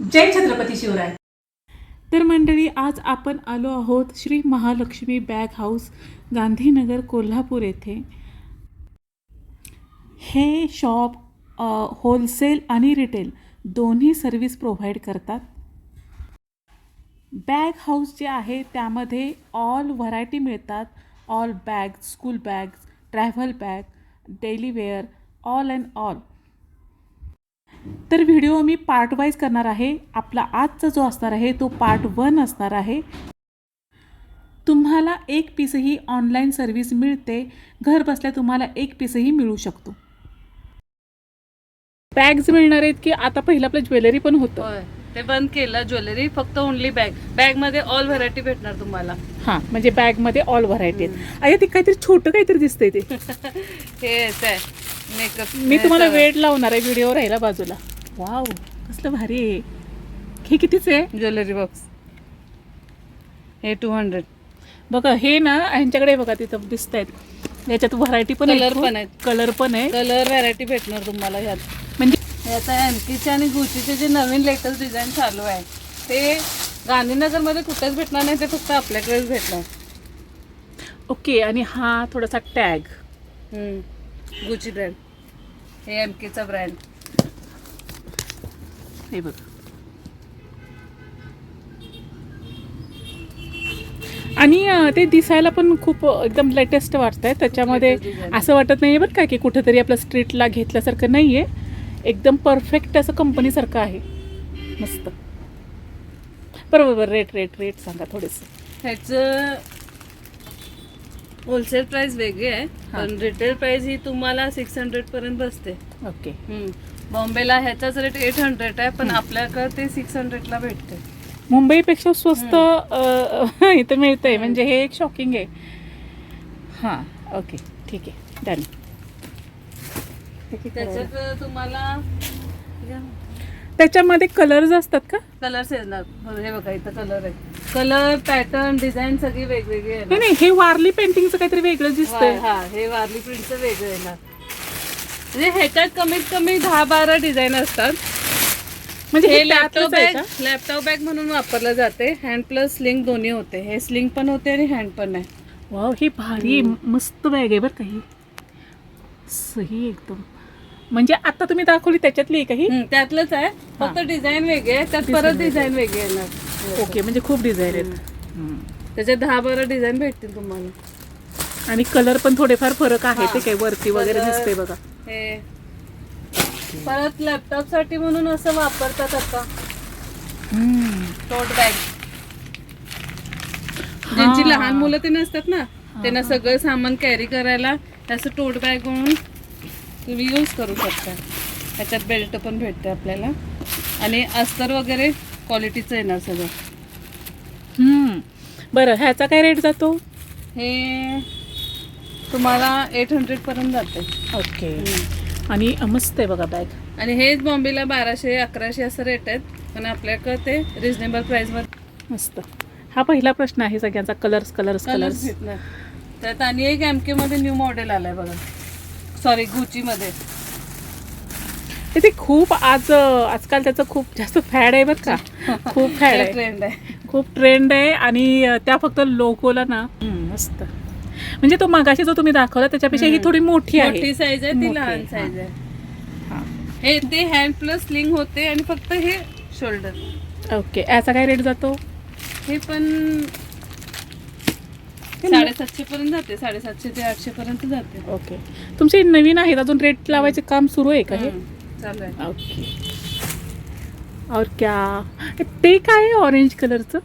जय छत्रपती शिवराय. तर मंडळी आज आपण आलो आहोत श्री महालक्ष्मी बॅग हाऊस गांधीनगर कोल्हापूर येथे. हे शॉप होलसेल आणि रिटेल दोन्ही सर्व्हिस प्रोव्हाइड करतात. बॅग हाऊस जे आहे त्यामध्ये ऑल व्हरायटी मिळतात. All bag school bags travel bag daily wear all and all. तर व्हिडिओ मी पार्ट वाईज करणार आहे. आपला आजचा जो असणार आहे तो पार्ट वन असणार आहे. तुम्हाला एक पीसही ऑनलाईन सर्व्हिस मिळते. घर बसल्या तुम्हाला एक पीसही मिळू शकतो. बॅग्स मिळणार आहेत की आता पहिलं आपलं ज्वेलरी पण होतं. ते बंद केलं. ज्वेलरी फक्त ओनली बॅग बॅगमध्ये ऑल व्हरायटी भेटणार तुम्हाला. हां म्हणजे बॅगमध्ये ऑल व्हरायटी आहेत. अरे ते काहीतरी छोटं काहीतरी दिसतंय ते. हे याचं आहे. मेकअप मी तुम्हाला वेळ लावणार आहे व्हिडिओ राहिला बाजूला. वाव कसलं भारी आहे. हे कितीच आहे? Jewellery box. हे टू हंड्रेड बघा हे ना ह्यांच्याकडे बघा तिथं दिसत आहेत याच्यात व्हरायटी पण Color पण आहेत. कलर पण आहे कलर व्हरायटी भेटणार तुम्हाला ह्यात. म्हणजे याचा एमकीचे आणि गुचीचे जे नवीन लेटेस्ट डिझाईन चालू आहे ते गांधीनगरमध्ये कुठेच भेटणार नाही ते फक्त आपल्याकडेच भेटणार. ओके आणि हा थोडासा टॅग. गुची ब्रँड हे एम केचा ब्रँड हे बघा. आणि ते दिसायला पण खूप एकदम लेटेस्ट वाटत आहे त्याच्यामध्ये. असं वाटत नाही बरं का की कुठेतरी आपलं स्ट्रीटला घेतल्यासारखं नाही आहे एकदम परफेक्ट असं कंपनीसारखं आहे. मस्त. बरोबर बरं रेट रेट रेट सांगा थोडेसे. ह्याचं होलसेल प्राइस वेगळी आहे पण रिटेल प्राइस ही तुम्हाला सिक्स हंड्रेड पर्यंत बसते. ओके. हम्म. बॉम्बेला ह्याचाच रेट एट हंड्रेड आहे पण आपल्याकडे ते सिक्स हंड्रेडला भेटते. मुंबईपेक्षा स्वस्त अ, इथं मिळतंय म्हणजे हे एक शॉकिंग आहे. हां ओके ठीक आहे डन त्याच्यात तुम्हाला त्याच्यामध्ये कलर्स असतात का? कलर्स येणार. बघ, हे बघा इथं कलर आहे. कलर पॅटर्न डिझाईन सगळी वेगवेगळी आहे नाही नाही हे वारली पेंटिंगचं काहीतरी वेगळं दिसतंय. हा हे वारली प्रिंटचं वेगळं येणार म्हणजे ह्याच्यात कमीत कमी दहा बारा डिझाईन असतात. म्हणजे हे हे लॅपटॉप त्यातलंच आहे बॅग का? लॅपटॉप बॅग म्हणून वापरलं जाते. हँड प्लस स्लिंग दोन्ही होते. हे स्लिंग पण होते आणि हँड पण आहे. वाव ही भारी आहे. मस्त बॅग आहे बरं का ही. सही एकदम. म्हणजे आता तुम्ही दाखवली त्याच्यातली आहे का ही हम्म, त्यातलंच आहे. फक्त डिझाईन वेगळे आहे त्यात परत डिझाईन वेगळे. येणार. ओके म्हणजे खूप डिझाईन आहेत. त्याच्यात दहा बारा डिझाईन भेटतील तुम्हाला. आणि कलर पण थोडेफार फरक आहे ते. काही वरती वगैरे दिसते बघा. परत लॅपटॉपसाठी म्हणून असं वापरतात आता. टोट बॅग ज्यांची लहान मुलं ते नसतात ना. त्यांना सगळं सामान कॅरी करायला असं टोट बॅग म्हणून तुम्ही यूज करू शकता. त्याच्यात बेल्ट पण भेटते आपल्याला. आणि अस्तर वगैरे क्वालिटीचं येणार सगळं. बरं ह्याचा काय रेट जातो? हे तुम्हाला एट हंड्रेड पर्यंत जाते ओके. आणि मस्त आहे बघा बॅग आणि हेच बॉम्बेला बाराशे अकराशे असं रेट आहेत. पण आपल्याकडे ते रिझनेबल प्राईसमध्ये मस्त. हा पहिला प्रश्न आहे सगळ्यांचा कलर्स कलर्स कलर्स कलर्स त्यात आणि एक एम के मध्ये न्यू मॉडेल आलाय बघा. सॉरी गुची मध्ये. ते खूप आज आजकाल त्याचं खूप जास्त फॅड आहे बरं का. खूप फॅड आहे. ट्रेंड आहे. खूप ट्रेंड आहे आणि त्या फक्त लोकोला ना. मस्त. म्हणजे तो मगाशी जो तुम्ही दाखवला त्याच्यापेक्षा ही थोडी मोठी मोठी आहे साईज आहे ती लहान साईज आहे. हा. हे ते हँड प्लस स्लिंग होते आणि फक्त हे शोल्डर ओके याचा काय रेट जातो? हे पण साडेसातशे पर्यंत जाते साडेसातशे ते आठशे पर्यंत जाते. ओके. तुमचे नवीन आहेत अजून रेट लावायचे काम सुरू आहे का हे? चालू आहे. ओके. और क्या? ते काय आहे ऑरेंज कलरचं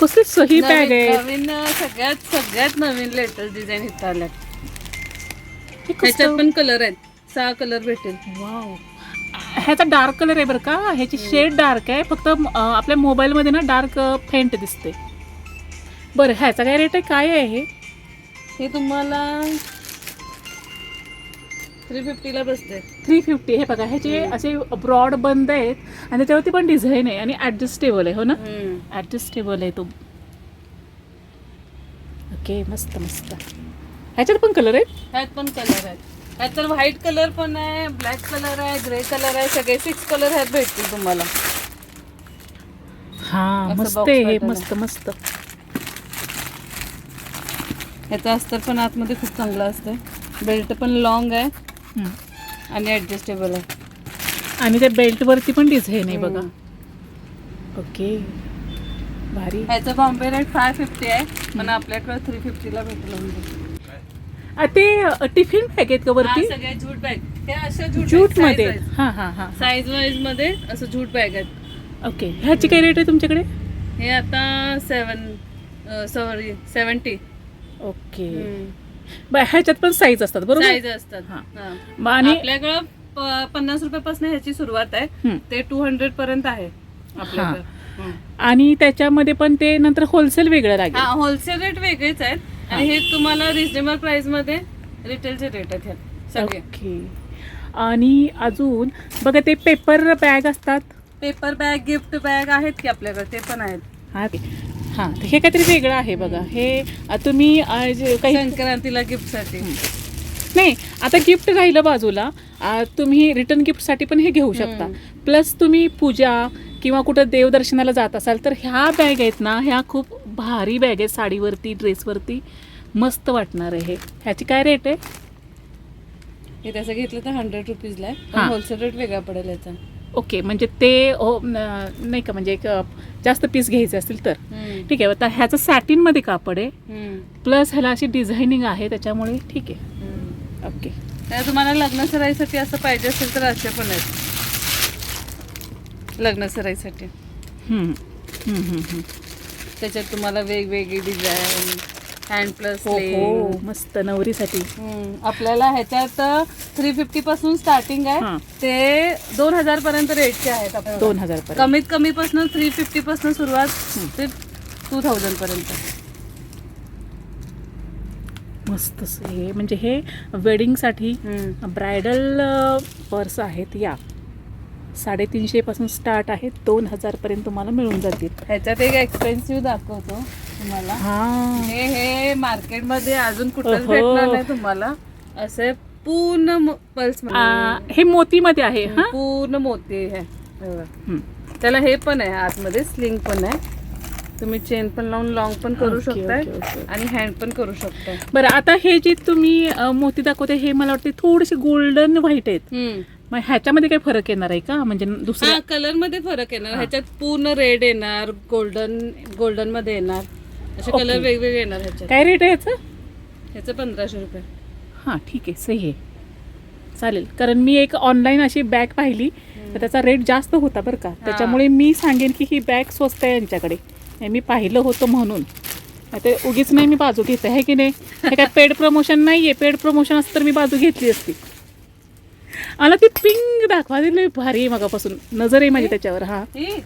कसली सही बॅग नवीन आहे? नवीन सगळ्यात सगळ्यात नवीन लेटेस्ट डिझाईन इथं आल्या हे ह्याच्यात पण कलर आहेत. सहा कलर भेटेल. वाव ह्याचा डार्क कलर आहे बरं का? ह्याची शेड डार्क आहे. फक्त आपल्या मोबाईलमध्ये ना डार्क फेंट दिसते. बरं ह्याचा काय रेट आहे? काय आहे हे? हे तुम्हाला थ्री फिफ्टीला बसते. थ्री फिफ्टी हे बघा ह्याचे असे ब्रॉड बंद आहेत आणि त्याच्यावरती पण डिझाईन आहे आणि ॲडजस्टेबल आहे हो ना? ॲडजस्टेबल आहे तो. ओके मस्त मस्त. ह्याच्यात पण कलर आहेत? ह्यात पण कलर आहेत. तर व्हाईट कलर पण आहे ब्लॅक कलर आहे ग्रे कलर आहे सगळे सिक्स कलर ह्यात भेटतील तुम्हाला. हा असं मस्त box आहे हे pattern मस्त मस्त. याचं अस्तर पण आतमध्ये खूप चांगलं असतं बेल्ट पण लॉंग आहे हम्म. आणि ऍडजस्टेबल आहे. आणि त्या बेल्ट वरती पण डिझाईन आहे बघा. ओके. भारी. ह्याचं बॉम्बे रेट फाय फिफ्टी आहे पण आपल्याकडे थ्री फिफ्टीला भेटेल म्हणजे. ते टिफिन बॅग आहेत का वरती? सगळे जूट बॅग हे अशा जूटमध्ये. हा हा हा. साईज वाईजमध्ये असं जूट बॅग आहेत. ओके ह्याची काय रेट आहे तुमच्याकडे? हे आता सेवन सॉरी सेवन्टी ओके ह्याच्यात पण साईज असतात बरोबर? साईज असतात. हा. हा. आणि आपल्याकडं प- पन्नास रुपयापासून ह्याची सुरुवात आहे. ते टू हंड्रेड पर्यंत आहे आपल्याकडं. आणि त्याच्यामध्ये पण ते नंतर होलसेल वेगळं लागेल. हा होलसेल रेट वेगळेच आहेत. आणि हे तुम्हाला रिजनेबल प्राइसमध्ये रिटेलचे रेट आहेत. सगळे. ओके आणि अजून बघा ते पेपर बॅग असतात. पेपर बॅग गिफ्ट बॅग आहेत की आपल्याकडे? ते पण आहेत. हा हा. हे काहीतरी वेगळं आहे बघा. हे तुम्ही जे काही संक्रांतीला गिफ्टसाठी. नाही आता गिफ्ट राहिलं बाजूला. तुम्ही रिटर्न गिफ्टसाठी पण हे घेऊ शकता. प्लस तुम्ही पूजा किंवा कुठं देवदर्शनाला जात असाल तर ह्या बॅग आहेत ना ह्या खूप भारी बॅग आहेत साडीवरती ड्रेसवरती मस्त वाटणार आहे हे. ह्याची काय रेट आहे? हे त्याचं घेतलं तर हंड्रेड रुपीजला आहे. हा. होलसेल रेट वेगळा पडेल याचा. ओके म्हणजे ते हो, न- नाही का म्हणजे एक, जास्त पीस घ्यायचे असतील तर. ठीक आहे आता ह्याचं सॅटिनमध्ये कापड आहे. हम्म. प्लस ह्याला अशी डिझायनिंग आहे त्याच्यामुळे ठीक आहे. हम्म. ओके तुम्हाला लग्न सराईसाठी असं पाहिजे असेल तर असे पण आहेत. लग्न सराईसाठी. त्याच्यात तुम्हाला वेगवेगळी डिझाईन हँड प्लस हो हो मस्त नवरीसाठी. आपल्याला ह्याच्यात थ्री फिफ्टी पासून स्टार्टिंग. आहे. ते दोन हजार पर्यंत रेटचे आहेत. दोन हजार पर्यंत. कमीत कमी पासून थ्री फिफ्टी पासून सुरुवात ते टू थाउजंड पर्यंत. मस्त हे. म्हणजे हे वेडिंगसाठी ब्रायडल पर्स आहेत या. साडेतीनशे पासून स्टार्ट आहेत दोन हजार पर्यंत तुम्हाला मिळून जातील. ह्याच्यात एक एक्सपेन्सिव्ह दाखवतो तुम्हाला. हा. हे हे मार्केटमध्ये अजून कुठंच अहो. भेटणार नाही तुम्हाला. असे पूर्ण पल्स आ, हे मोतीमध्ये आहे हा? पूर्ण मोती आहे. हे बघा. त्याला हे पण आहे आतमध्ये स्लिंग पण आहे. तुम्ही चेन पण लावून लॉंग पण करू ओके, शकताय ओके, ओके. आणि हँड पण करू शकताय. बरं आता हे जे तुम्ही अ, मोती दाखवते हे मला वाटते थोडेसे गोल्डन व्हाईट आहेत. मग ह्याच्यामध्ये काही फरक येणार आहे का? म्हणजे दुसऱ्या हा कलरमध्ये फरक येणार. ह्याच्यात पूर्ण रेड येणार गोल्डन गोल्डनमध्ये येणार. असे. कलर वेगवेगळे येणार ह्याच्यात. काय रेट आहे याचं ह्याचं पंधराशे रुपये. हां ठीक आहे. सही आहे. चालेल. कारण मी एक ऑनलाईन अशी बॅग पाहिली. तर त्याचा रेट जास्त होता बरं का. त्याच्यामुळे मी सांगेन की ही बॅग स्वस्त आहे यांच्याकडे. हे मी पाहिलं होतं म्हणून. ते उगीच नाही मी बाजू घेते आहे की नाही? हे काय पेड प्रमोशन नाही आहे पेड प्रमोशन असतं तर मी बाजू घेतली असती. मला ती पिंग दाखवा दिली भारी मगापासून. नजर आहे माझी त्याच्यावर हा. ही.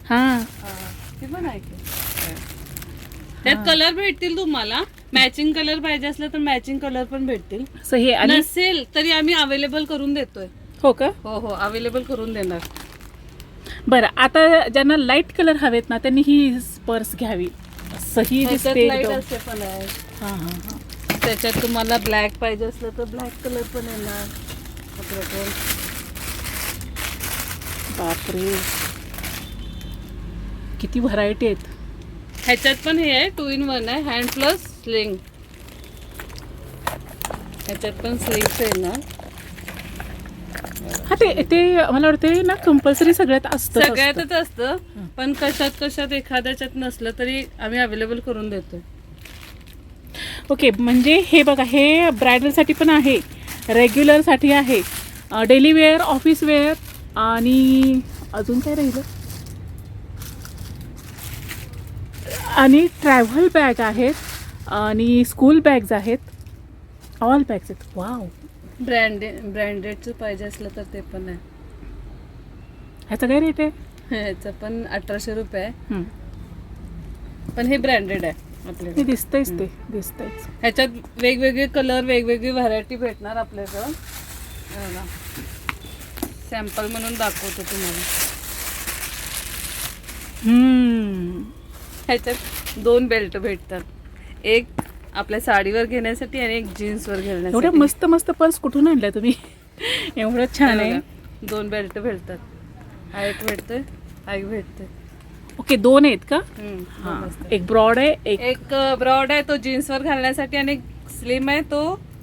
त्यात कलर भेटतील तुम्हाला. मॅचिंग कलर पाहिजे असलं तर मॅचिंग कलर पण भेटतील. सही आणि? नसेल तरी आम्ही अवेलेबल करून देतोय. हो का? हो हो अवेलेबल करून देणार. बरं आता ज्यांना लाइट कलर हवेत ना त्यांनी ही पर्स घ्यावी. सही दिसते लाइट. असे पण आहे हां हां हां. त्याच्यात तुम्हाला ब्लॅक पाहिजे असलं तर ब्लॅक कलर पण येणार. बापरे. किती व्हरायटी आहेत? ह्याच्यात पण हे आहे टू इन वन आहे हँड प्लस स्लिंग ह्याच्यात पण स्लिंग्स येणार हा ते ते मला वाटते ना कंपल्सरी सगळ्यात असतं सगळ्यातच असतं पण कशात कशात एखाद्याच्यात नसलं तरी आम्ही अवेलेबल करून देतो ओके म्हणजे हे बघा हे ब्रायडलसाठी पण आहे. रेग्युलरसाठी आहे. डेली वेअर ऑफिस वेअर आणि अजून काय राहिलं? आणि ट्रॅव्हल बॅग आहेत आणि स्कूल बॅग्स आहेत. ऑल बॅग्स आहेत. वाव ब्रँडेड ब्रँडेडचं पाहिजे असलं तर ते पण आहे. ह्याचा काय रेट आहे? ह्याचं पण अठराशे रुपये आहे. पण हे ब्रँडेड आहे. आपल्याकडे दिसतंयच ते दिसतंयच. ह्याच्यात वेगवेगळे कलर वेगवेगळी व्हरायटी भेटणार आपल्याकडं. सॅम्पल म्हणून दाखवतो तुम्हाला. हम्म. ह्याच्यात दोन बेल्ट भेटतात. एक आपल्या साडीवर घेण्यासाठी आणि एक जीन्सवर एवढ्या घेण्यासाठी मस्त मस्त पर्स कुठून आणल्या तुम्ही? एवढं छान आहे. बघा, दोन बेल्ट भेटतात. हा एक भेटतोय हा एक भेटतोय. ओके दोन आहेत का हा. एक ब्रॉड आहे एक एक ब्रॉड आहे तो जीन्सवर घालण्यासाठी आणि एक स्लिम आहे तो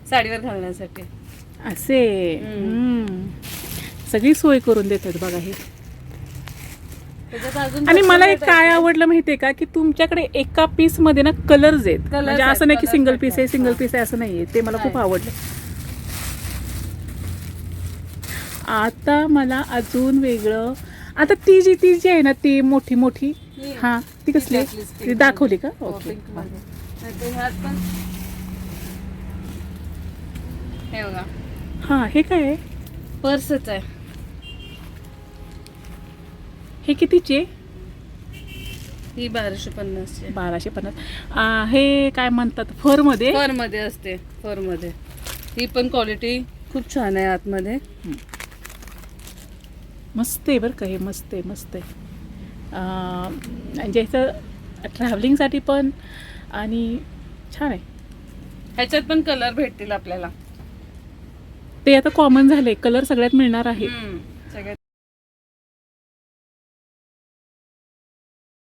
साडीवर घालण्यासाठी असे हम्म. सगळी सोय करून देतात बघा हे त्याच्यात अजून आणि मला एक काय. आवडलं माहितीये का की तुमच्याकडे एका पीसमध्ये ना कलर्स आहेत Colours म्हणजे आहेत, असं नाही की colours सिंगल. पीस आहे सिंगल. पीस आहे असं नाहीये ते मला खूप. आवडलं आता मला अजून वेगळं आता ती जी ती जी आहे ना ती मोठी मोठी. ही. हा ती कसली? आपली ती pink दाखवली का? हो, ओके. pink मध्ये. नाहीतर ह्यात पण हे बघा. हा हे काय आहे? पर्सच आहे. हे कितीचे ही बाराशे पन्नासची आहे. बाराशे पन्नास. आ, हे काय म्हणतात? फरमध्ये? फरमध्ये असते. फरमध्ये. ही पण क्वालिटी खूप छान आहे आतमध्ये. मस्त आहे बरं का हे मस्त आहे मस्त आहे. म्हणजे ह्याचं ट्रॅव्हलिंगसाठी पण आणि छान आहे. ह्याच्यात पण कलर भेटतील आपल्याला. ते आता कॉमन झाले कलर सगळ्यात मिळणार आहे.